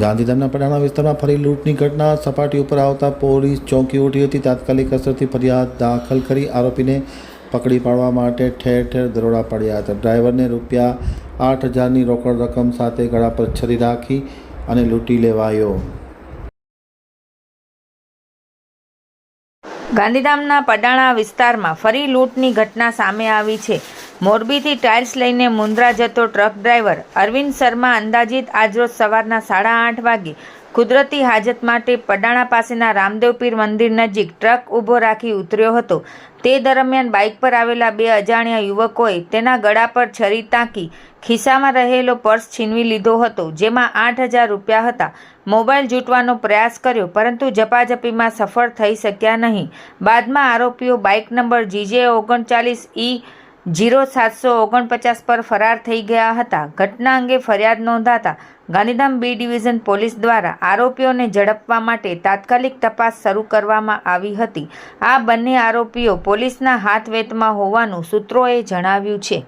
ગાંધીધામના પડાણા વિસ્તારમાં ફરી લૂંટની ઘટના. સપાટી ઉપર આવતા પોલીસ ચોંકી ઉઠી હતી. તાત્કાલિક અસરથી ફરિયાદ દાખલ કરી આરોપીને પકડી પાડવા માટે ઠેર ઠેર દરોડા પડ્યા હતા. ડ્રાઈવરને રૂપિયા આઠ હજારની રોકડ રકમ સાથે ગળા પર છરી રાખી અને લૂંટી લેવાયો. ગાંધીધામના પડાણા વિસ્તારમાં ફરી લૂંટની ઘટના સામે આવી છે. મોરબીથી ટાઇલ્સ લઈને મુન્દ્રા જતો ટ્રક ડ્રાઈવર અરવિંદ શર્મા અંદાજિત આજરોજ સવારના સાડા આઠ વાગે કુદરતી હાજત માટે પડાણા પાસેના રામદેવપીર મંદિર નજીક ટ્રક ઊભો રાખી ઉતર્યો હતો. તે દરમિયાન બાઇક પર આવેલા બે અજાણ્યા યુવકોએ તેના ગળા પર છરી તાંકી ખિસ્સામાં રહેલો પર્સ છીનવી લીધો હતો, જેમાં આઠ હજાર રૂપિયા હતા. મોબાઈલ જૂંટવાનો પ્રયાસ કર્યો, પરંતુ ઝપાઝપીમાં સફળ થઈ શક્યા નહીં. બાદમાં આરોપીઓ બાઇક નંબર જીજે ઓગણચાલીસ ઈ જીરો સાતસો ઓગણપચાસ પર ફરાર થઈ ગયા હતા. ઘટના અંગે ફરિયાદ નોંધાતા ગાંધીધામ બી ડિવિઝન પોલીસ દ્વારા આરોપીઓને ઝડપવા માટે તાત્કાલિક તપાસ શરૂ કરવામાં આવી હતી. આ બંને આરોપીઓ પોલીસના હાથવેતમાં હોવાનું સૂત્રોએ જણાવ્યું છે.